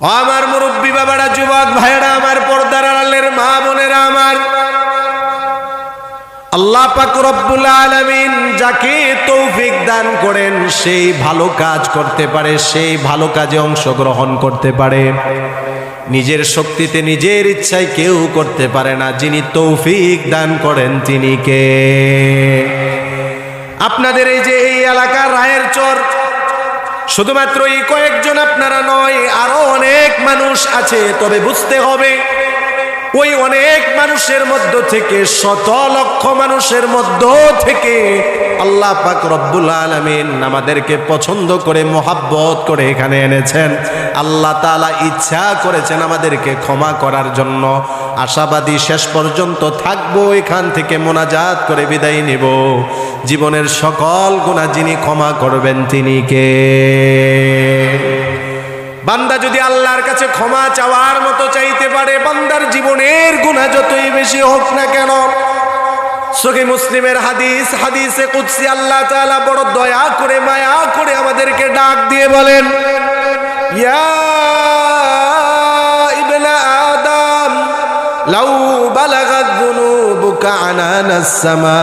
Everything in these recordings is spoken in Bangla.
আমার মুরব্বী বাবারা, যুবক ভাইয়েরা, আমার পর্দার আড়ালের মা বোনেরা আমার। আল্লাহ পাক রব্বুল আলামিন যাকে তৌফিক দান করেন, সেই ভালো কাজ করতে পারে, সেই ভালো কাজে অংশগ্রহণ করতে পারে। নিজের শক্তিতে নিজের ইচ্ছায় কেউ করতে পারে না, যিনি তৌফিক দান করেন তিনি কে? আপনাদের এই যে এই এলাকার রায়ের চর শুধুমাত্র এই কয়েকজন আপনারা নয় আরও অনেক মানুষ আছে তবে বুঝতে হবে ওই অনেক মানুষের মধ্য থেকে, শত লক্ষ মানুষের মধ্য থেকে আল্লাহ পাক রব্বুল আলমিন আমাদেরকে পছন্দ করে, মোহাব্বত করে এখানে এনেছেন। আল্লাহ তালা ইচ্ছা করেছেন আমাদেরকে ক্ষমা করার জন্য। আশাবাদী শেষ পর্যন্ত থাকব, এখান থেকে মোনাজাত করে বিদায় নিব। জীবনের সকল গুণা যিনি ক্ষমা করবেন, তিনি কে? বান্দা যদি আল্লাহর কাছে ক্ষমা চাওয়ার মতো চাইতে পারে, বান্দার জীবনের গুণা যতই বেশি হোক না কেন। সহি মুসলিমের হাদিস, হাদিসে কুৎসি আল্লাহ তাআলা বড় দয়া করে, মায়া করে আমাদেরকে ডাক দিয়ে বলেন, ইয়া ইবনা আদম, লাউ বালাগাত যুনুবুকা আনানাস সামা,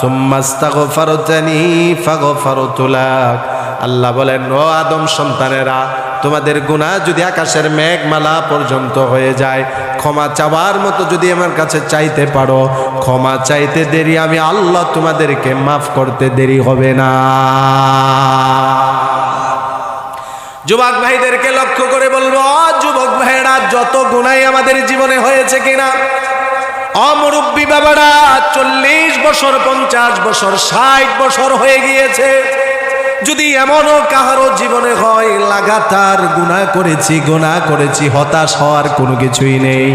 সুম্মা আস্তাগফারতানি ফাগফারতু লাক। আল্লাহ বলেন, ও আদম সন্তানেরা, তোমাদের গুনাহ যদি আকাশের মেঘমালা পর্যন্ত হয়ে যায়, ক্ষমা চাওয়ার মতো যদি আমার কাছে চাইতে পারো, ক্ষমা চাইতে দেরি, আমি আল্লাহ তোমাদেরকে মাফ করতে দেরি হবে না। যুবক ভাইদেরকে লক্ষ্য করে বলব "অ যুবক ভাইরা যত গুণাই আমাদের জীবনে হয়েছে কিনা? অমুরব্বী বাবারা, চল্লিশ বছর, পঞ্চাশ বছর, ষাট বছর হয়ে গিয়েছে। যদি এমনও কাহারও জীবনে হয়, লাগাতার গুণা করেছি গুণা করেছি, হতাশ হওয়ার কোনো কিছুই নেই।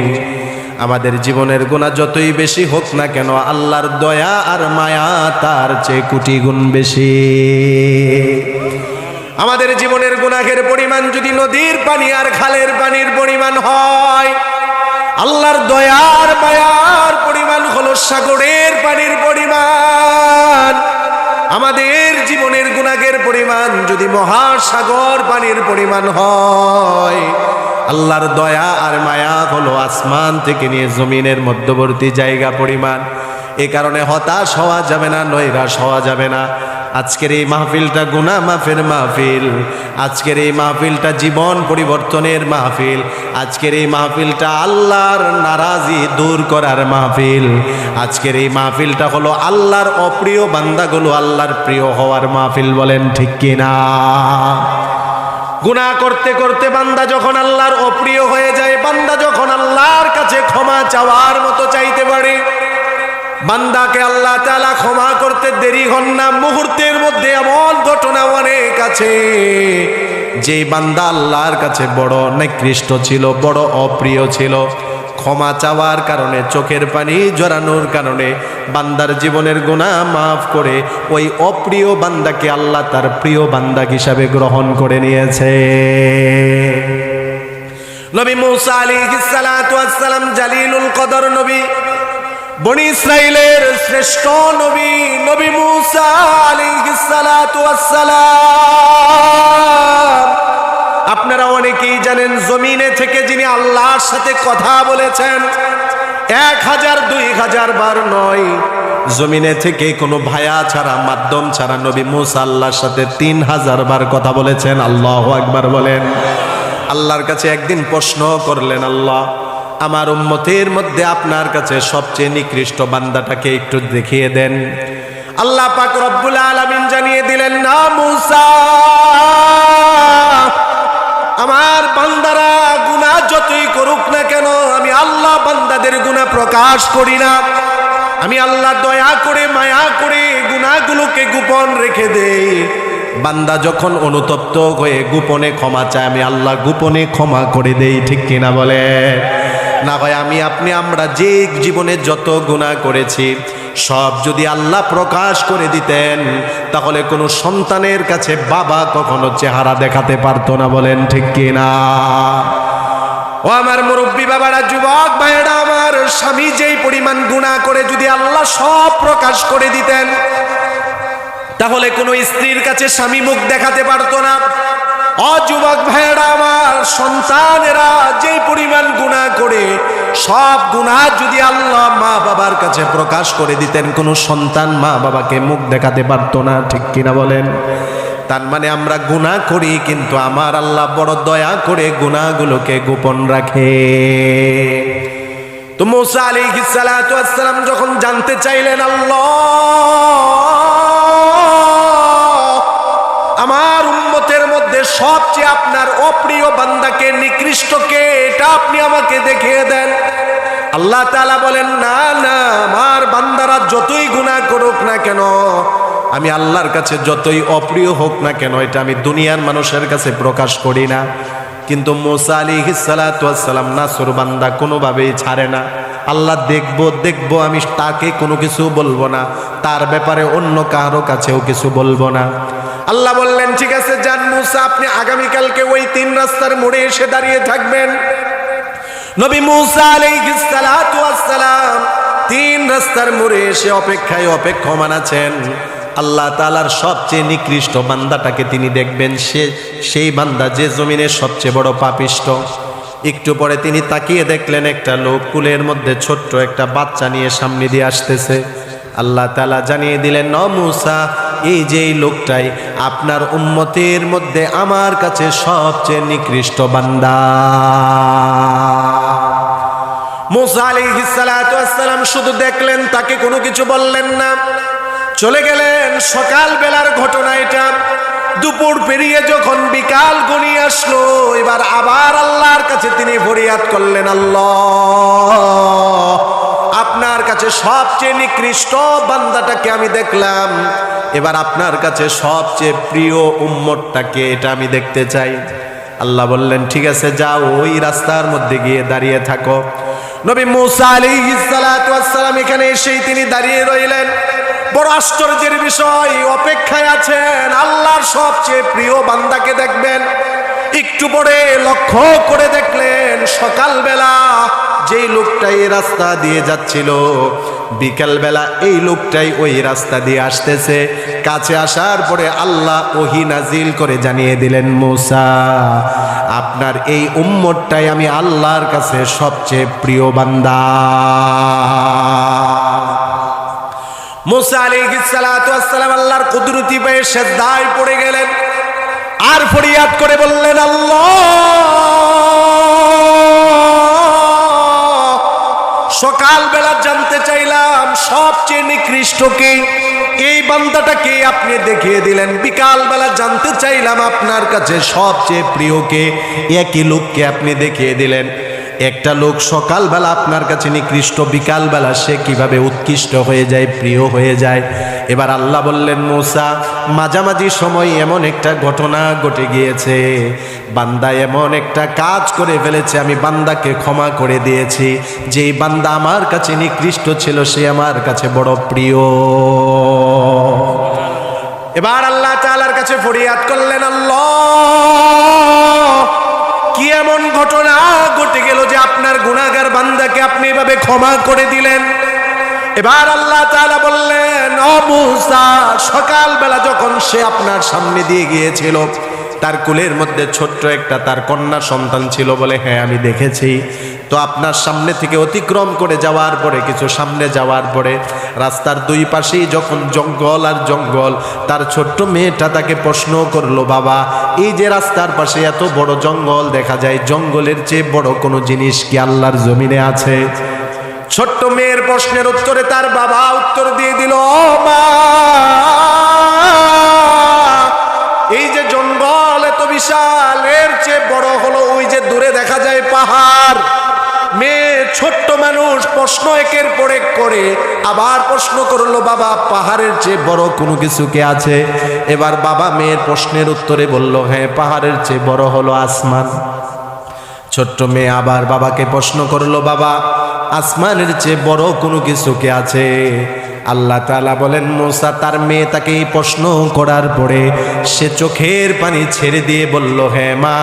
আমাদের জীবনের গুণা যতই বেশি হোক না কেন, আল্লাহর দয়া আর মায়া তার চেয়ে কোটি গুণ বেশি। আমাদের জীবনের গুনাহের পরিমাণ যদি নদীর পানি আর খালের পানির পরিমাণ হয়, আল্লাহর দয়ার মায়ার পরিমাণ হলো সাগরের পানির পরিমাণ। আমাদের জীবনের গুনাহের পরিমাণ, যদি মহাসাগর পানির পরিমাণ হয়, আল্লাহর দয়া আর মায়া হলো আসমান থেকে নিয়ে জমিনের মধ্যবর্তী জায়গা পরিমাণ। এ কারণে হতাশ হওয়া যাবে না, নৈরাশ হওয়া যাবে না। আজকের এই মাহফিলটা গুনা মাফের মাহফিল। আজকের এই মাহফিলটা জীবন পরিবর্তনের মাহফিল। আজকের এই মাহফিলটা আল্লাহর নারাজি দূর করার মাহফিল। আজকের এই মাহফিলটা হলো আল্লাহর অপ্রিয় বান্দাগুলো আল্লাহর প্রিয় হওয়ার মাহফিল বলেন ঠিক কিনা গুনাহ করতে করতে বান্দা যখন আল্লাহর অপ্রিয় হয়ে যায়, বান্দা যখন আল্লাহর কাছে ক্ষমা চাওয়ার মতো চাইতে পারে বান্দাকে আল্লাহ তালা ক্ষমা করতে দেরি হন না। মুহূর্তের মধ্যে এমন ঘটনা অনেক আছে যে বান্দা আল্লাহর কাছে বড় নিকৃষ্ট ছিল, বড় অপ্রিয় ছিল। ক্ষমা চাওয়ার কারণে, চোখের পানি জড়ানোর কারণে বান্দার জীবনের গুণা মাফ করে ওই অপ্রিয় বান্দাকে আল্লাহ তার প্রিয় বান্দা হিসাবে গ্রহণ করে নিয়েছে। নবী মুসা আলী সালাম জালিলুল কদর নবী বনি ইসরাইলের শ্রেষ্ঠ নবী নবী মুসা আলাইহিসসালাম আপনারা অনেকেই জানেন, জমিনে থেকে যিনি আল্লাহর সাথে কথা বলেছেন, এক হাজার, দুই হাজার বার নয়। জমিনে থেকে কোনো ভায়া ছাড়া, মাধ্যম ছাড়া নবী মুসা আল্লাহর সাথে তিন হাজার বার কথা বলেছেন। আল্লাহ একবার বলেন। আল্লাহর কাছে একদিন প্রশ্ন করলেন, আল্লাহ আমার উম্মতের মধ্যে আপনার কাছে সবচেয়ে নিকৃষ্ট বান্দাটাকে একটু দেখিয়ে দেন। আল্লাহ পাক রব্বুল আলামিন জানিয়ে দিলেন, না মুসা, আমার বান্দারা গুনাহ যতই করুক না কেন, আমি আল্লাহ বান্দাদের গুনাহ প্রকাশ করি না। আমি আল্লাহ দয়া করে, মায়া করে গুনাহগুলোকে গোপন রেখে দেই। বান্দা যখন অনুতপ্ত হয়ে গোপনে ক্ষমা চায়, আমি আল্লাহ গোপনে ক্ষমা করে দেই, ঠিক কিনা বলে? না হয় আমি, আপনি, আমরা যে জীবনে যত গুণা করেছি, সব যদি আল্লাহ প্রকাশ করে দিতেন, তাহলে কোনো সন্তানের কাছে বাবা কখনো চেহারা দেখাতে পারতো না, বলেন ঠিক কিনা ও আমার মুরব্বী বাবারা, যুবক ভাইয়েরা, আমার স্বামী যেই পরিমাণ গুণা করে যদি আল্লাহ সব প্রকাশ করে দিতেন, তাহলে কোনো স্ত্রীর কাছে স্বামী মুখ দেখাতে পারতো না। অযুবক ভাইয়েরা, আমার সন্তানেরা যে পরিমাণ গুণা করে, সব গুণা যদি আল্লাহ মা বাবার কাছে প্রকাশ করে দিতেন, কোনো সন্তান মা বাবাকে মুখ দেখাতে পারতো না, ঠিক কিনা বলেন? তার মানে আমরা গুনাহ করি, কিন্তু আমার আল্লাহ বড় দয়া করে গুনাহগুলোকে গোপন রাখে। তো মুসা ওয়াস সালাম যখন জানতে চাইলেন আল্লাহ সবচেয়ে আপনার অপ্রিয় বান্দাকে নিকৃষ্টকে এটা আপনি আমাকে দেখিয়ে দেন। আল্লাহ তাআলা বলেন, না না, আমার বান্দারা যতই গুনাহ করুক না কেন, আমি আল্লাহর কাছে যতই অপ্রিয় হোক না কেন, এটা আমি দুনিয়ার মানুষের কাছে প্রকাশ করি না। কিন্তু মোসা আলী হিসালাতাম নাসুর বান্দা কোনোভাবেই ছাড়ে না। আল্লাহ, দেখব দেখব, আমি তাকে কোনো কিছু বলব না, তার ব্যাপারে অন্য কারও কাছেও কিছু বলব না। আল্লাহ বললেন, ঠিক আছে যান মুসা, আপনি আগামীকালকে ওই তিন রাস্তার মোড়ে এসে দাঁড়িয়ে থাকবেন। নবী মুসা আলাইহিস সালাতু ওয়াস সালাম তিন রাস্তার মোড়ে এসে অপেক্ষায় অপেক্ষমান আছেন। আল্লাহ তালার সবচেয়ে নিকৃষ্ট বান্দাটাকে তিনি দেখবেন, সে, সেই বান্দা যে জমিনের সবচেয়ে বড় পাপিষ্ট। একটু পরে তিনি তাকিয়ে দেখলেন, একটা লোক কুলের মধ্যে ছোট্ট একটা বাচ্চা নিয়ে সামনে দিয়ে আসতেছে। আল্লাহ তালা জানিয়ে দিলেন ন মুসা এই যে লোকটাই আপনার উম্মতের মধ্যে আমার কাছে সবচেয়ে নিকৃষ্ট বান্দা। মুসা সালাম শুধু দেখলেন, তাকে কোনো কিছু বললেন না। চলে গেলেন, সকাল বেলার ঘটনা এটা। দুপুর পেরিয়ে যখন বিকাল গনিয়ে আসলো, এবার আবার আল্লাহর কাছে তিনি ফরিয়াদ করলেন, আল্লাহ, আপনার কাছে সবচেয়ে নিকৃষ্ট বান্দাটাকে আমি দেখলাম। এবার আপনার কাছে সবচেয়ে প্রিয় উম্মতটাকে, এটা আমি দেখতে চাই। আল্লাহ বললেন, ঠিক আছে, যাও, ওই রাস্তার মধ্যে গিয়ে দাঁড়িয়ে থাকো। নবী মুসা আলী সালাম এখানে এসেই তিনি দাঁড়িয়ে রইলেন। বড় আশ্চর্যের বিষয়, অপেক্ষায় আছেন আল্লাহর সবচেয়ে প্রিয় বান্দাকে দেখবেন। একটু পরে লক্ষ্য করে দেখলেন সকালবেলা যেই লোকটাই এই রাস্তা দিয়ে যাচ্ছিল, বিকালবেলা এই লোকটাই ওই রাস্তা দিয়ে আসতেছে। কাছে আসার পরে আল্লাহ ওহি নাজিল করে জানিয়ে দিলেন, মোসা, আপনার এই উম্মতটাই আমি আল্লাহর কাছে সবচেয়ে প্রিয় বান্দা। মুসা সালাতু সালাম আল্লাহর কুদরতি পেয়ে সে দায় পড়ে গেলেন। আর ফরিয়াদ করে বললেন, আল্লাহ, সকালবেলা জানতে চাইলাম সবচেয়ে নিকৃষ্টকে এই বান্দাটাকে আপনি দেখিয়ে দিলেন। বিকালবেলা জানতে চাইলাম আপনার কাছে সবচেয়ে প্রিয়কে একই লোককে আপনি দেখিয়ে দিলেন। একটা লোক সকালবেলা আপনার কাছে নিকৃষ্ট, বিকালবেলা সে কীভাবে উৎকৃষ্ট হয়ে যায়, প্রিয় হয়ে যায়? এবার আল্লাহ বললেন, মৌসা, মাঝামাঝি সময় এমন একটা ঘটনা ঘটে গিয়েছে। বান্দা এমন একটা কাজ করে ফেলেছে, আমি বান্দাকে ক্ষমা করে দিয়েছি। যেই বান্দা আমার কাছে নিকৃষ্ট ছিল, সে আমার কাছে বড় প্রিয়। এবার আল্লাহ তাআলার কাছে ফরিয়াদ করলেন, আল্লাহ, কি এমন ঘটনা ঘটে গেল যে আপনার গুনাহগার বান্দাকে আপনি এভাবে ক্ষমা করে দিলেন? এবার আল্লাহ তাআলা বললেন, ও মুসা, সকালবেলা যখন সে আপনার সামনে দিয়ে গিয়েছিল, তার কুলের মধ্যে ছোট্ট একটা তার কন্যা সন্তান ছিল বলে হ্যাঁ আমি দেখেছি। তো আপনার সামনে থেকে অতিক্রম করে যাওয়ার পরে, কিছু সামনে যাওয়ার পরে, রাস্তার দুই পাশেই যখন জঙ্গল আর জঙ্গল, তার ছোট্ট মেয়েটা তাকে প্রশ্ন করল, বাবা, এই যে রাস্তার পাশে এত বড় জঙ্গল দেখা যায়, জঙ্গলের চেয়ে বড় কোনো জিনিস কি আল্লাহর জমিনে আছে? ছোট্ট মেয়ের প্রশ্নের উত্তরে তার বাবা উত্তর দিয়ে দিল, "ও মা, এই যে জঙ্গল এত বিশাল, এর চেয়ে বড় হলো ওই যে দূরে দেখা যায় পাহাড়। মেয়ে ছোট্ট মানুষ প্রশ্ন একের পর করে, আবার প্রশ্ন করল, বাবা, পাহাড়ের চেয়ে বড় কোনো কিছু কে আছে? এবার বাবা মেয়ের প্রশ্নের উত্তরে বলল হ্যাঁ পাহাড়ের চেয়ে বড় হলো আসমান। ছোট্ট মেয়ে আবার বাবাকে প্রশ্ন করল, বাবা আসমানের চেয়ে বড় কোনো কিছু কে আছে? আল্লাহ তাআলা বলেন, মোসা তার মেয়ে তাকে এই প্রশ্ন করার পরে সে চোখের পানি ছেড়ে দিয়ে বলল হ্যাঁ মা,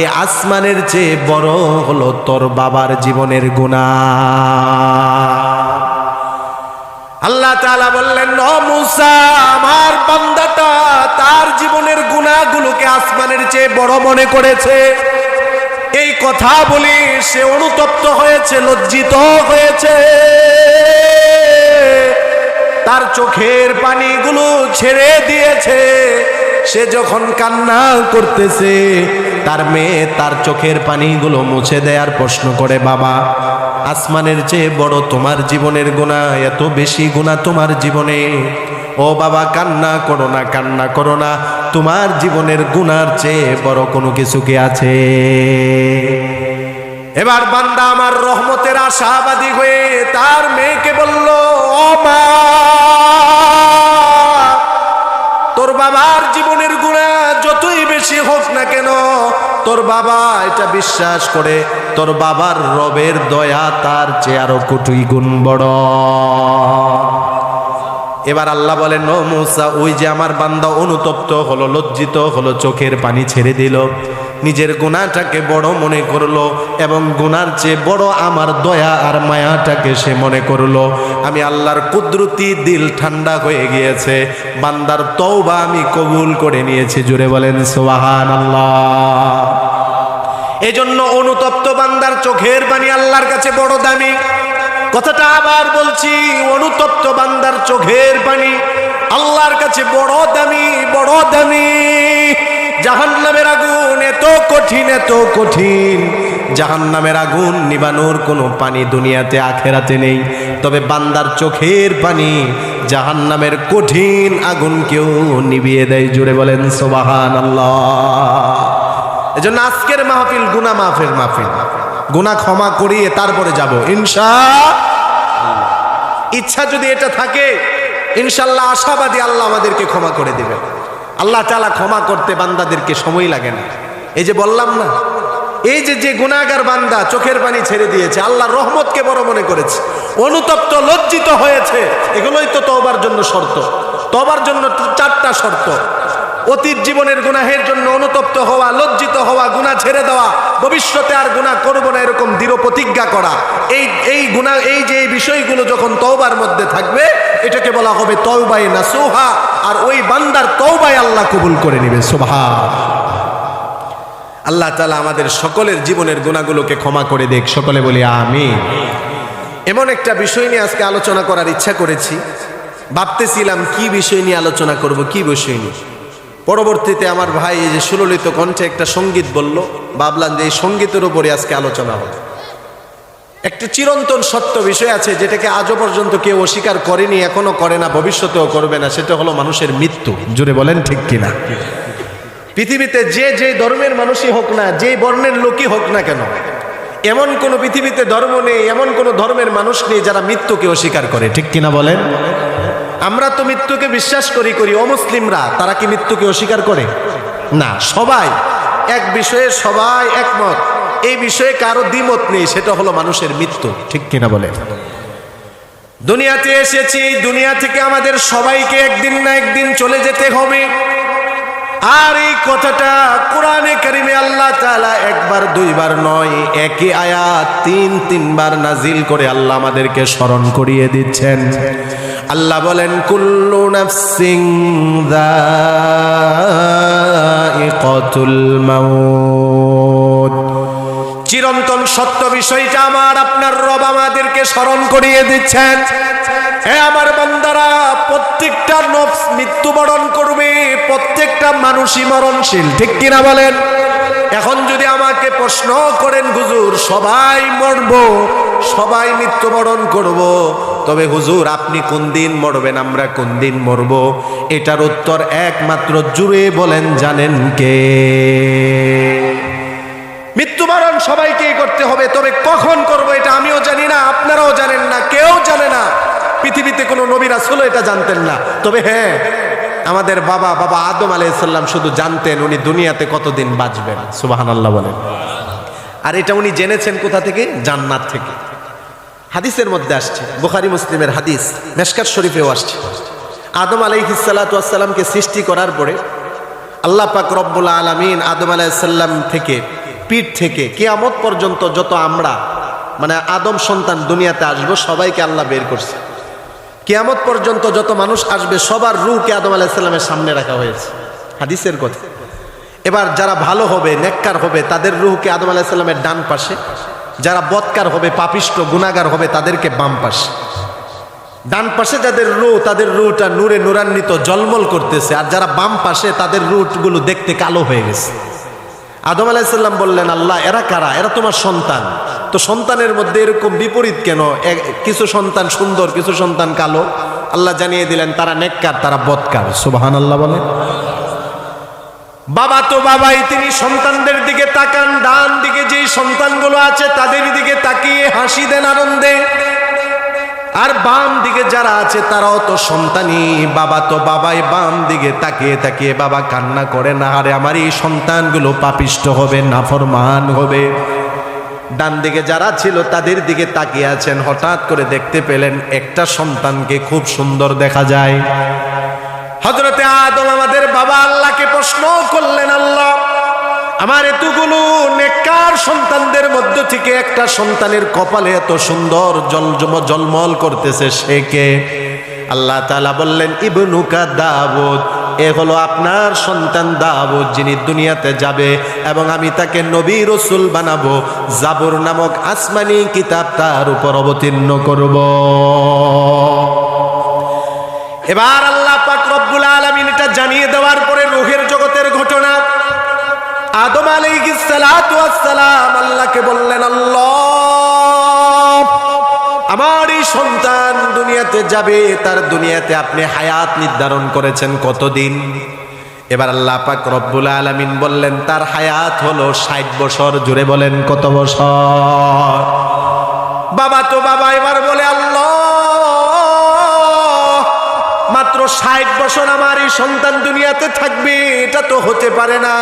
এ আসমানের চেয়ে বড় হলো তোর বাবার জীবনের গুণা আল্লাহ তাআলা বললেন ন মুসা, আমার বান্দাটা তার জীবনের গুণাগুলোকে আসমানের চেয়ে বড় মনে করেছে। এই কথা বলি সে অনুতপ্ত হয়েছে, লজ্জিত হয়েছে। তার চোখের পানিগুলো ছেড়ে দিয়েছে। সে যখন কান্না করতেছে, তার মেয়ে তার চোখের পানিগুলো মুছে দেয়ার প্রশ্ন করে, বাবা, আসমানের চেয়ে বড় তোমার জীবনের গুণা এত বেশি গুণা তোমার জীবনে। ও বাবা, কান্না করো না, কান্না করো না। তোমার জীবনের গুনার চেয়ে বড় কোনো কিছু কি আছে? এবার বান্দা আমার রহমতের আশাবাদী হয়ে তার মেয়েকে বলল, ও মা, তোর বাবার জীবনের গুণা যতই বেশি হোক না কেন, তোর বাবা এটা বিশ্বাস করে, তোর বাবার রবের দয়া তার চেয়ে আরও গুণ বড়। এবার আল্লাহ বলেন, ও মৌসা, ওই যে আমার বান্দা অনুতপ্ত হলো, লজ্জিত হলো, চোখের পানি ছেড়ে দিল, নিজের গুণাটাকে বড় মনে করল এবং গুনার চেয়ে বড় আমার দয়া আর মায়াটাকে সে মনে করল। আমি আল্লাহর কুদরতি দিল ঠান্ডা হয়ে গিয়েছে, বান্দার তওবা আমি কবুল করে নিয়েছি। জুড়ে বলেন সোহান আল্লাহ এজন্য অনুতপ্ত বান্দার চোখের পানি আল্লাহর কাছে বড় দামি। কথাটা আবার বলছি, অনুতপ্ত বান্দার চোখের পানি। আল্লাহর কাছে বড় দামি বড় দামি। জাহান্নামের আগুন এত কঠিন এত কঠিন। জাহান্নামের আগুন নিবানোর কোনো পানি দুনিয়াতে, আখেরাতে নেই। তবে বান্দার চোখের পানি জাহান্নামের কঠিন আগুন কেউ নিবিয়ে দেয়। জুড়ে বলেন সোবাহান আল্লাহ এজন্য আজকের মাহফিল গুনা মাহফিল মাহফিল। গুনা ক্ষমা করিয়ে তারপরে যাব, ইনশা ইচ্ছা যদি এটা থাকে, ইনশাল্লাহ আশাবাদী আল্লাহ আমাদেরকে ক্ষমা করে দিবেন। আল্লাহ তালা ক্ষমা করতে বান্দাদেরকে সময় লাগে না। এই যে বললাম না, এই যে যে গুণাগার বান্দা চোখের পানি ছেড়ে দিয়েছে আল্লাহ রহমতকে বড় মনে করেছে, অনুতপ্ত, লজ্জিত হয়েছে, এগুলোই তো তবার জন্য শর্ত। তবার জন্য চারটা শর্ত। অতীত জীবনের গুনাহের জন্য অনুতপ্ত হওয়া, লজ্জিত হওয়া গুণা ছেড়ে দেওয়া, ভবিষ্যতে আর গুণা করব না এরকম দৃঢ় প্রতিজ্ঞা করা। এই এই গুণা এই যে এই বিষয়গুলো যখন তওবার মধ্যে থাকবে, এটাকে বলা হবে তওবাই না সোহা আর ওই বান্দার তওবাই আল্লাহ কবুল করে নেবে সোভা আল্লাহ তালা আমাদের সকলের জীবনের গুণাগুলোকে ক্ষমা করে দেখ, সকলে বলি আমি এমন একটা বিষয় নিয়ে আজকে আলোচনা করার ইচ্ছা করেছি। ভাবতেছিলাম কি বিষয় নিয়ে আলোচনা করব, কি বিষয় নিয়ে? পরবর্তীতে আমার ভাই এই যে সুললিত কণ্ঠে একটা সংগীত বলল, ভাবলাম যে এই সঙ্গীতের উপরে আজকে আলোচনা হবে। একটি চিরন্তন সত্য বিষয় আছে, যেটাকে আজও পর্যন্ত কেউ অস্বীকার করেনি এখনও করে না, ভবিষ্যতেও করবে না, সেটা হলো মানুষের মৃত্যু। জুড়ে বলেন ঠিক কিনা? পৃথিবীতে যে যে ধর্মের মানুষই হোক না যে বর্ণের লোকই হোক না কেন, এমন কোন পৃথিবীতে ধর্ম নেই, এমন কোন ধর্মের মানুষ নেই যারা মৃত্যুকে অস্বীকার করে, ঠিক কিনা বলেন? আমরা তো মৃত্যুকে বিশ্বাস করি করি। অমুসলিমরা তারা কি মৃত্যুকে অস্বীকার করে? না, সবাই এক বিষয়ে সবাই একমত। এই বিষয়ে কারও দ্বিমত নেই, সেটা হলো মানুষের মৃত্যু, ঠিক কিনা বলে? দুনিয়াতে এসেছি, দুনিয়া থেকে আমাদের সবাইকে একদিন না একদিন চলে যেতে হবে। আর এই কথাটা কোরআনে কারিমে আল্লাহ তালা একবার, দুইবার নয়, একই আয়াত তিন, তিনবার নাজিল করে আল্লাহ আমাদেরকে স্মরণ করিয়ে দিচ্ছেন। আল্লাহ বলেন, কুল্লু নাফসিং কতুল মাউত। চিরন্তন সত্য বিষয়টা আমার আপনার রব আমাদেরকে স্মরণ করিয়ে দিচ্ছেন। হ্যাঁ আমার বান্দারা, প্রত্যেকটা নফস মৃত্যুবরণ করবে, প্রত্যেকটা মানুষই মরণশীল, ঠিক কিনা বলেন? এখন যদি আমাকে প্রশ্ন করেন, হুজুর, সবাই মরব, সবাই মৃত্যুবরণ করব, তবে হুজুর, আপনি কোন দিন মরবেন, আমরা কোন দিন মরব? এটার উত্তর একমাত্র জুড়ে বলেন, জানেন কে? মৃত্যুবরণ সবাইকেই করতে হবে, তবে কখন করব এটা আমিও জানি না, আপনারাও জানেন না, কেউ জানে না। পৃথিবীতে কোনো নবী রাসূলও এটা জানতেন না। তবে হ্যাঁ আমাদের বাবা বাবা আদম আলাইসাল্লাম শুধু জানতেন উনি দুনিয়াতে কতদিন বাঁচবেন সুবাহান আল্লাহ বলেন। আর এটা উনি জেনেছেন কোথা থেকে? জান্নাত থেকে। হাদিসের মধ্যে আসছে, বুখারি মুসলিমের হাদিস মেশকার শরীফেও আসছে। আদম আলাইহিসাল্লাতামকে সৃষ্টি করার পরে আল্লাহ পাক রব্বুল আলমিন আদম আলাইসাল্লাম থেকে পিঠ থেকে, কেয়ামত পর্যন্ত যত আমরা মানে আদম সন্তান দুনিয়াতে আসব, সবাইকে আল্লাহ বের করছে। কেয়ামত পর্যন্ত যত মানুষ আসবে, সবার রুকে আদম আলাইসাল্লামের সামনে রাখা হয়েছে। হাদিসের কথা। এবার যারা ভালো হবে, নেককার হবে, তাদের রুহকে আদম আলাইসাল্লামের ডান পাশে। যারা বৎকার হবে, পাপিষ্ট গুণাগার হবে, তাদেরকে বাম পাশে। ডান পাশে যাদের রু তাদের রুটা নূরে নূরান্বিত, জলমল করতেছে। আর যারা বাম পাশে, তাদের রুটগুলো দেখতে কালো হয়ে গেছে। আদম আলাইসাল্লাম বললেন, আল্লাহ, এরা কারা? এরা তোমার সন্তান। তো সন্তানের মধ্যে এরকম বিপরীত কেন? কিছু সন্তান সুন্দর, কিছু সন্তান কালো। আল্লাহ জানিয়ে দিলেন, তারা নেককার, তারা বৎকার। সুবাহান আল্লাহ বলে বাবা তো বাবাই, তিনি সন্তানদের দিকে তাকান, ডান দিকে যেই সন্তানগুলো আছে, তাদের দিকে তাকিয়ে হাসি দেন, আনন্দে। আর বাম দিকে যারা আছে, তারাও তো সন্তানই। বাবা তো বাবাই বাম দিকে তাকিয়ে তাকিয়ে বাবা কান্না করে না, আরে আমার এই সন্তানগুলো পাপিষ্ট হবে, নাফরমান হবে। ডান দিকে যারা ছিল, তাদের দিকে তাকিয়ে আছেন, হঠাৎ করে দেখতে পেলেন একটা সন্তানকে খুব সুন্দর দেখা যায়। হজরতে আদম আমাদের বাবা আল্লাহকে প্রশ্ন করলেন, আল্লাহ আমার এতগুলো নেককার সন্তানদের মধ্য থেকে একটা সন্তানের কপালে এত সুন্দর জলজম জলমল করতেছে সে কে? আল্লাহ তাআলা বললেন, ইবনুকা দাউদ, এ হলো আপনার সন্তান দাউদ যিনি দুনিয়াতে যাবে এবং আমি তাকে নবী রসুল বানাবো। জাবুর নামক আসমানি কিতাব তার উপর অবতীর্ণ করব। এবার আল্লাহ পাক রব্বুল আলামিন এটা জানিয়ে দেওয়ার পরে রুহের জগতের ঘটনা আদম আলাইহিস সালাতু ওয়াস সালাম আল্লাহকে বললেন, আল্লাহ, আমার এই সন্তান দুনিয়াতে যাবে, তার দুনিয়াতে আপনি হায়াত নির্ধারণ করেছেন কতদিন? এবার আল্লাহ পাক রব্বুল আলামিন বললেন, তার হায়াত হলো ষাট বছর। জুড়ে বলেন, কত বছর? বাবা তো বাবা এবার বলে, আল্লাহ মাত্র ষাট বছর আমার এই সন্তান দুনিয়াতে থাকবে, এটা তো হতে পারে না।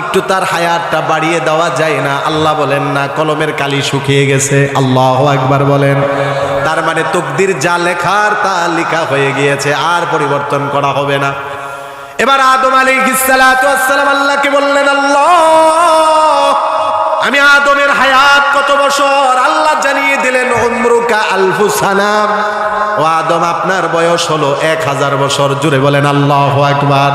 একটু তার হায়াতটা বাড়িয়ে দেওয়া যায় না। আল্লাহ বলেন, না, কলমের কালি শুকিয়ে গেছে। আল্লাহ একবার বলেন। তার মানে তকদির যা লেখার তা লেখা হয়ে গিয়েছে, আর পরিবর্তন করা হবে না। এবার আদম আলী সালাম আল্লাহকে বললেন, আল্লাহ! আমি আদমের হায়াত কত বছর আল্লাহ জানিয়ে দিলেন, উমরুকা আলফু সানাম। ও আদম, আপনার বয়স হলো এক হাজার বছর। জুড়ে বলেন, আল্লাহ আকবার।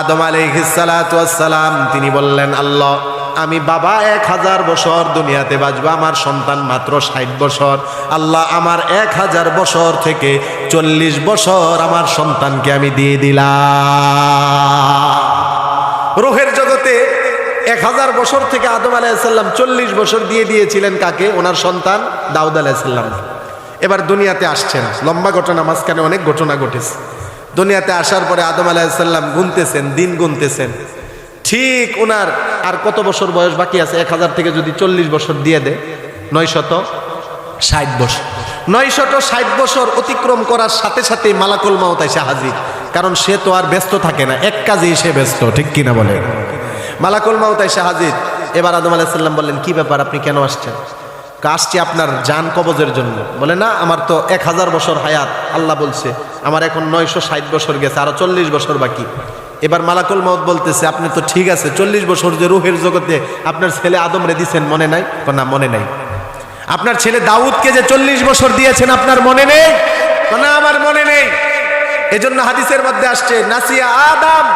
আদম আলাইহিসালাম তিনি বললেন, আল্লাহ, আমি বাবা এক হাজার বছর দুনিয়াতে বাঁচবো, আমার সন্তান মাত্র ষাট বছর। আল্লাহ, আমার এক হাজার বছর থেকে চল্লিশ বছর আমার সন্তানকে আমি দিয়ে দিলাম। রোহের এক হাজার বছর থেকে আদম আলাইসাল্লাম চল্লিশ বছর দিয়ে দিয়েছিলেন কাকে? ওনার সন্তান দাউদ আলাইসাল্লাম এবার দুনিয়াতে আসছেন লম্বা ঘটনা, মাঝখানে অনেক ঘটনা ঘটেছে। দুনিয়াতে আসার পরে আদম আলাইসাল্লাম গুনতেছেন, দিন গুনতেছেন। ঠিক ওনার আর কত বছর বয়স বাকি আছে? এক হাজার থেকে যদি চল্লিশ বছর দিয়ে দেয় নয় শত ষাট বছর। নয় শত ষাট বছর অতিক্রম করার সাথে সাথে মালাকুল মাউত এসে হাজির। কারণ সে তো আর ব্যস্ত থাকে না। এক কাজেই সে ব্যস্ত, ঠিক কিনা বলে মালাকুল মাউত এসে হাজির। এবার আদম আলাইসাল্লাম বললেন, কি ব্যাপার, আপনি কেন আসছেন? আসছি আপনার যান কবজের জন্য। বলে, না, আমার তো এক হাজার বছর হায়াত, আল্লাহ বলছে। আমার এখন নয়শো ষাট বছর গেছে, আরও চল্লিশ বছর বাকি। এবার মালাকুল মাউত বলতেছে, আপনি তো ঠিক আছে, চল্লিশ বছর যে রুহের জগতে আপনার ছেলে আদম রে দিছেন, মনে নাই? না, মনে নাই। আপনার ছেলে দাউদকে যে চল্লিশ বছর দিয়েছেন, আপনার মনে নেই? না, আমার মনে নেই। এজন্য হাদিসের মধ্যে আসছে, নাসিয়া আদম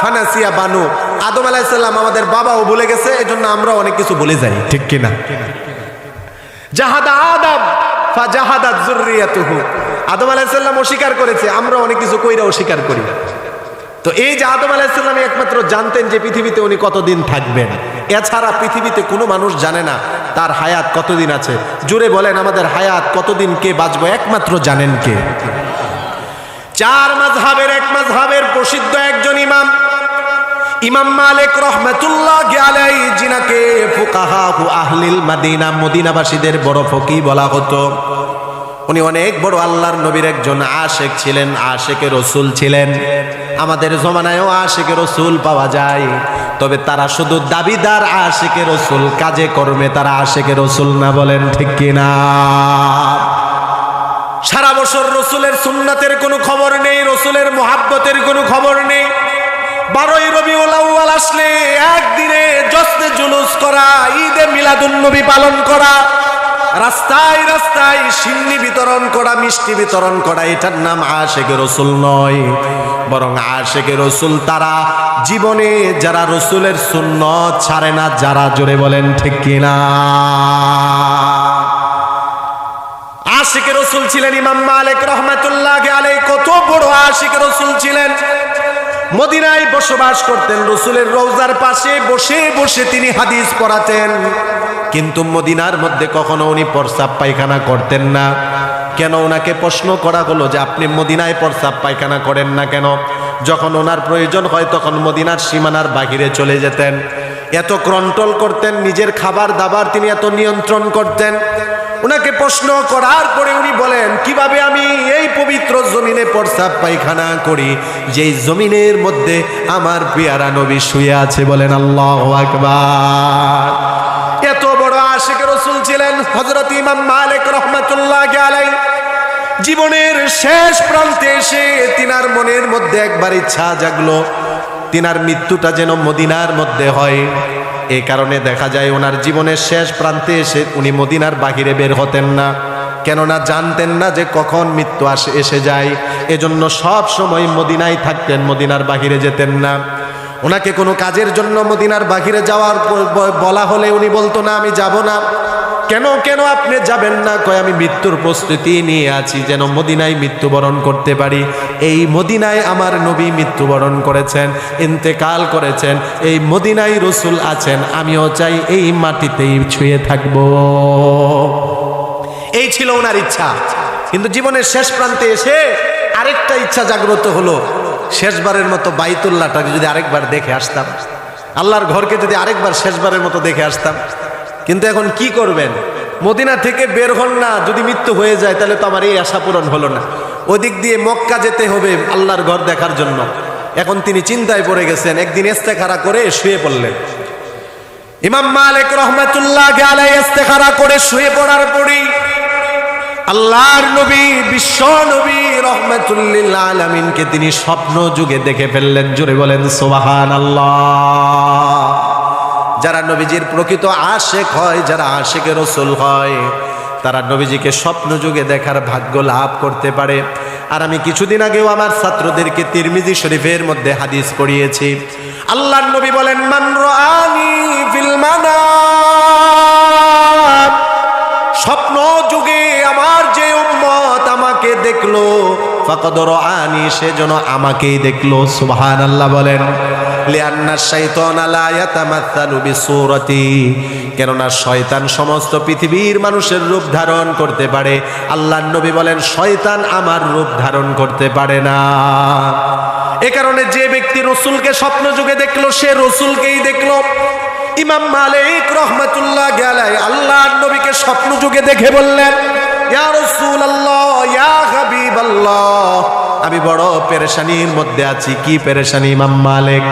ফানাসিয়া বানু। আদম আলাইসাল্লাম আমাদের বাবাও ভুলে গেছে এজন্য আমরা অনেক কিছু ভুলে যাই। ঠিক কিনা? জাহাদা আদম ফা জাহাদাত যুররিয়াতুহু। আদম আলাইসাল্লাম অস্বীকার করেছে আমরা অনেক কিছু কইরা অস্বীকার করি। তো এই যে আদম আলাইসাল্লাম একমাত্র জানতেন যে পৃথিবীতে উনি কতদিন থাকবেন। এছাড়া পৃথিবীতে কোনো মানুষ জানে না তার হায়াত কতদিন আছে। জুড়ে বলেন আমাদের হায়াত কতদিন কে বাঁচবো একমাত্র জানেন কে। চার মাঝহাবের এক মাঝহাবের প্রসিদ্ধ একজন ইমাম। ইমাম মালিক রহমাতুল্লাহ আলাই জিনাকে ফুকাহা আহলিল মাদিনা, মদিনাবাসীদের বড় ফকি বলা হতো। উনি অনেক বড় আল্লাহর নবীর একজন আশেক ছিলেন, আশেকে রসুল ছিলেন। আমাদের জমানায়ও আশেকে রসুল পাওয়া যায়। তবে তারা শুধু দাবিদার আশেকে রসুল, কাজে কর্মে তারা আশেকে রসুল না বলেন ঠিক কিনা? সারা বছর রসুলের সুন্নাতের কোনো খবর নেই, রসুলের মোহাব্বতের কোনো খবর নেই। বারোই রবি ওলাউল আসলে একদিনে জশ্নে জুলুস করা, ঈদে মিলাদুন্নবী পালন করা, রাস্তায় রাস্তায় সিন্নি বিতরণ করা, মিষ্টি বিতরণ করা, এটার নাম আশেকে রসুল নয়। বরং আশেকে রসুল তারা জীবনে যারা রসুলের সুন্নত ছাড়ে না, যারা জোরে বলেন ঠিক কিনা? আশিক রসুল ছিলেন ইমাম মালিক রহমাতুল্লাহ আলাই কত বড় আশিক রসুল ছিলেন। মদিনায় বসবাস করতেন, রসুলের রোজার পাশে বসে বসে তিনি হাদিস পড়াতেন। কিন্তু মদিনার মধ্যে কখনো উনি প্রস্রাব পায়খানা করতেন না। কেন ওনাকে প্রশ্ন করা হলো যে আপনি মদিনায় প্রস্রাব পায়খানা করেন না কেন? যখন ওনার প্রয়োজন হয় তখন মদিনার সীমানার বাহিরে চলে যেতেন। এত কন্ট্রোল করতেন, নিজের খাবার দাবার তিনি এত নিয়ন্ত্রণ করতেন। ওনাকে প্রশ্ন করার পরে উনি বলেন, কীভাবে আমি এই পবিত্র জমিনে প্রস্রাব পায়খানা করি? যেই জমিনের মধ্যে আমার পেয়ারা নবী শুয়ে আছে। বলেন, আল্লাহ আকবার। এত বড় আশিক রসুল ছিলেন হজরত ইমাম মালিক রহমাতুল্লাহ আলাই জীবনের শেষ প্রান্তে এসে তিনার মনের মধ্যে একবার ইচ্ছা জাগলো, তিনার মৃত্যুটা যেন মদিনার মধ্যে হয়। এই কারণে দেখা যায় ওনার জীবনের শেষ প্রান্তে এসে উনি মদিনার বাহিরে বের হতেন না। কেননা জানতেন না যে কখন মৃত্যু আসে, এসে যায়। এজন্য সব সময় মদিনায় থাকতেন, মদিনার বাহিরে যেতেন না। ওনাকে কোনো কাজের জন্য মদিনার বাহিরে যাওয়ার বলা হলে উনি বলতো, না, আমি যাব না। কেন কেন আপনি যাবেন না? কয়, আমি মৃত্যুর প্রস্তুতি নিয়ে আছি, যেন মদিনায় মৃত্যুবরণ করতে পারি। এই মদিনায় আমার নবী মৃত্যুবরণ করেছেন, ইন্তেকাল করেছেন, এই মদিনায় রসুল আছেন, আমিও চাই এই মাটিতেই ছুঁয়ে থাকব। এই ছিল ওনার ইচ্ছা। কিন্তু জীবনের শেষ প্রান্তে এসে আরেকটা ইচ্ছা জাগ্রত হলো শেষবারের মতো বাইতুল্লাহটাকে যদি আরেকবার দেখে আসতাম। আল্লাহর ঘরকে যদি আরেকবার শেষবারের মতো দেখে আসতাম। কিন্তু এখন কি করবেন? মদিনা থেকে বের হন না, যদি মৃত্যু হয়ে যায়, তাহলে তো আমার এই আশা পূরণ হলো না। ওদিক দিয়ে মক্কা যেতে হবে আল্লাহর ঘর দেখার জন্য। এখন তিনি চিন্তায় পড়ে গেছেন, একদিন ইস্তেখারা করে শুয়ে পড়লেন। ইমাম মালিক রহমাতুল্লাহ আলাই ইস্তেখারা করে শুয়ে পড়ার পরেই আল্লাহর নবী, বিশ্ব নবী রহমাতুল্লিল তিনি স্বপ্ন যুগে দেখে ফেললেন। জুড়ে বলেন সোবাহান আল্লাহ যারা নবীজির প্রকৃত আশেক হয়, যারা আশেকের রসুল হয়, তারা নবীজিকে স্বপ্ন যুগে দেখার ভাগ্য লাভ করতে পারে। আর আমি কিছুদিন আগেও আমার ছাত্রদেরকে তিরমিজি শরীফের মধ্যে হাদিস পড়িয়েছি। আল্লাহ নবী বলেন, মান স্বপ্ন যুগে দেখল আনি সেজন্য আমাকেই দেখল সুবহান আল্লাহ বলেন কেননা শয়তান সমস্ত পৃথিবীর মানুষের রূপ ধারণ করতে পারে। আল্লাহর নবী বলেন, শয়তান আমার রূপ ধারণ করতে পারে না। এ কারণে যে ব্যক্তি রসুলকে স্বপ্ন যুগে দেখল, সে রসুলকেই দেখল। ইমাম মালিক রহমতুল্লাহ গেলাই আল্লাহর নবীকে স্বপ্ন যুগে দেখে বললেন, ইয়া রাসূলুল্লাহ, ইয়া আমি বড় পেরেশানির মধ্যে আছি। কি পেরেশানি মাম্মা আলেক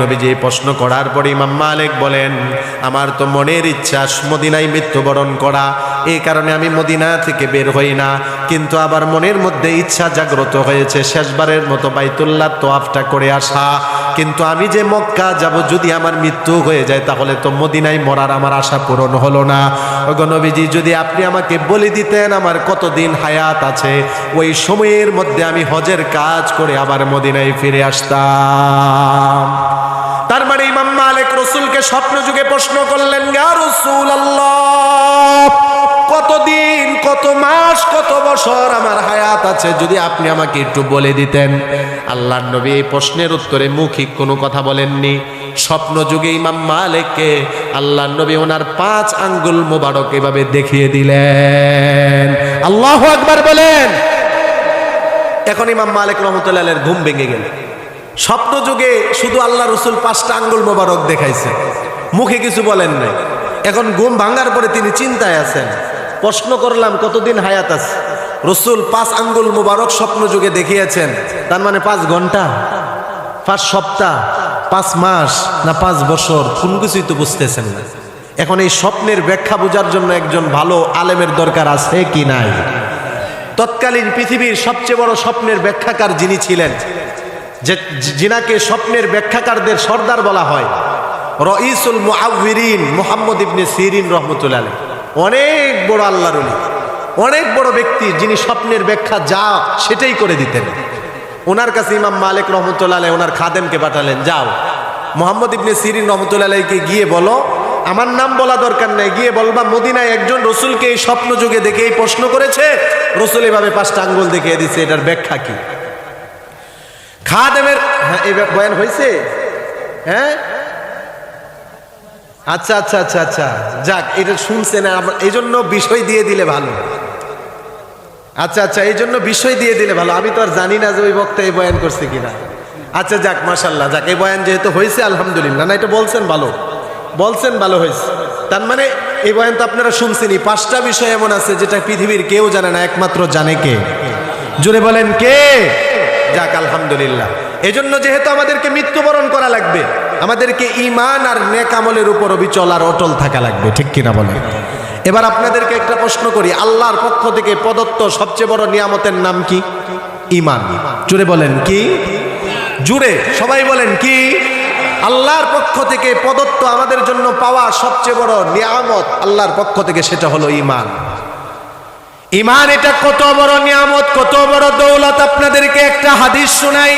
নবীজি প্রশ্ন করার পরই মাম্মা আলেক বলেন, আমার তো মনের ইচ্ছা মদিনায় মৃত্যুবরণ করা। এই কারণে আমি মদিনা থেকে বের হই না। কিন্তু আবার মনের মধ্যে ইচ্ছা জাগ্রত হয়েছে। শেষবারের মতো বাইতুল্লাহ আফটা করে আসা। কিন্তু আমি যে মক্কা যাব, যদি আমার মৃত্যু হয়ে যায়, তাহলে তো মদিনায় মরার আমার আশা পূরণ হলো না। ওগো নবীজি, যদি আপনি আমাকে বলে দিতেন আমার কতদিন হায়াত আছে, ওই সময়ের মধ্যে আমি হজের কাজ করে আবার মদিনায় ফিরে আসতাম। তার মানে ইমাম মালিক রসুলকে স্বপ্ন যুগে প্রশ্ন করলেন গা রসুল আল্লাহ কতদিন, কত মাস, কত বছর আমার হায়াত আছে, যদি আপনি আমাকে একটু বলে দিতেন। আল্লাহ নবী এই প্রশ্নের উত্তরে মুখিক কোনো কথা বলেননি। স্বপ্ন যুগে ইমাম মালিককে আল্লাহ নবী ওনার পাঁচ আঙ্গুল মোবারক এভাবে দেখিয়ে দিলেন। আল্লাহ আকবার বলেন। এখন ইমাম মালিক রহমতুল্লাহের ঘুম ভেঙে গেল। স্বপ্ন যুগে শুধু আল্লাহ রসুল পাঁচটা আঙ্গুল মোবারক দেখাইছে। মুখে কিছু বলেন নাই। এখন ঘুম ভাঙার পরে তিনি চিন্তায় আছেন। প্রশ্ন করলাম, কতদিন হায়াত আছে? রসুল পাঁচ আঙ্গুল মোবারক স্বপ্ন যুগে দেখিয়েছেন, তার মানে পাঁচ ঘণ্টা, পাঁচ সপ্তাহ, পাঁচ মাস না পাঁচ বছর, কোন কিছুই তো বুঝতেছেন না। এখন এই স্বপ্নের ব্যাখ্যা বোঝার জন্য একজন ভালো আলেমের দরকার আছে কি নাই? তৎকালীন পৃথিবীর সবচেয়ে বড় স্বপ্নের ব্যাখ্যাকার যিনি ছিলেন, যে যিনাকে স্বপ্নের ব্যাখ্যাকারদের সর্দার বলা হয়, রইসুল মুআউবিরিন মুহাম্মদ ইবনে সিরিন রহমতুল্লাহ আলাইহ। অনেক বড় আল্লাহর অলি অনেক বড় ব্যক্তি যিনি স্বপ্নের ব্যাখ্যা যা সেটাই করে দিতেন। ওনার কাছে ইমাম মালিক রহমতুল্লাহ ওনার খাদেমকে পাঠালেন, যাও। মোহাম্মদ ইবনে সিরিন আলাইকে গিয়ে বলো, আমার নাম বলা দরকার নাই। গিয়ে বলবা, মদিনায় একজন রসুলকে এই স্বপ্ন যুগে দেখে এই প্রশ্ন করেছে, রসুল এভাবে পাঁচটা আঙ্গুল দেখিয়ে দিচ্ছে এটার ব্যাখ্যা কি? খাদেমের হ্যাঁ এই বয়ান হয়েছে? হ্যাঁ? আচ্ছা আচ্ছা আচ্ছা আচ্ছা। যাক, এটা আবার- এই জন্য বিষয় দিয়ে দিলে ভালো। আচ্ছা আচ্ছা এই জন্য বিষয় দিয়ে দিলে ভালো। আমি তো আর জানি না যে ওই বক্তা এই বয়ান করছে কিনা। আচ্ছা যাক মাশাল্লাহ যাক, এই বয়ান যেহেতু হয়েছে, আলহামদুলিল্লাহ। না এটা বলছেন ভালো। বলছেন ভালো হয়েছে। তার মানে এই বয়ান তো আপনারা শুনছেনই। পাঁচটা বিষয় এমন আছে যেটা পৃথিবীর কেউ জানে না, একমাত্র জানে কে। জুড়ে বলেন, কে? যাক, আলহামদুলিল্লাহ। এজন্য যেহেতু আমাদেরকে মৃত্যুবরণ করা লাগবে আমাদেরকে ইমান আর নেক আমলের উপর অবিচল আর অটল থাকা লাগবে, ঠিক কিনা বলেন? এবার আপনাদেরকে একটা প্রশ্ন করি, আল্লাহর পক্ষ থেকে প্রদত্ত সবচেয়ে বড় নিয়ামতের নাম কি? ইমান জুড়ে বলেন, কি? জুড়ে সবাই বলেন, কি? আল্লাহর পক্ষ থেকে প্রদত্ত আমাদের জন্য পাওয়া সবচেয়ে বড় নিয়ামত আল্লাহর পক্ষ থেকে সেটা হলো ইমান ইমান এটা কত বড় নিয়ামত, কত বড় দৌলত, আপনাদেরকে একটা হাদিস শোনাই।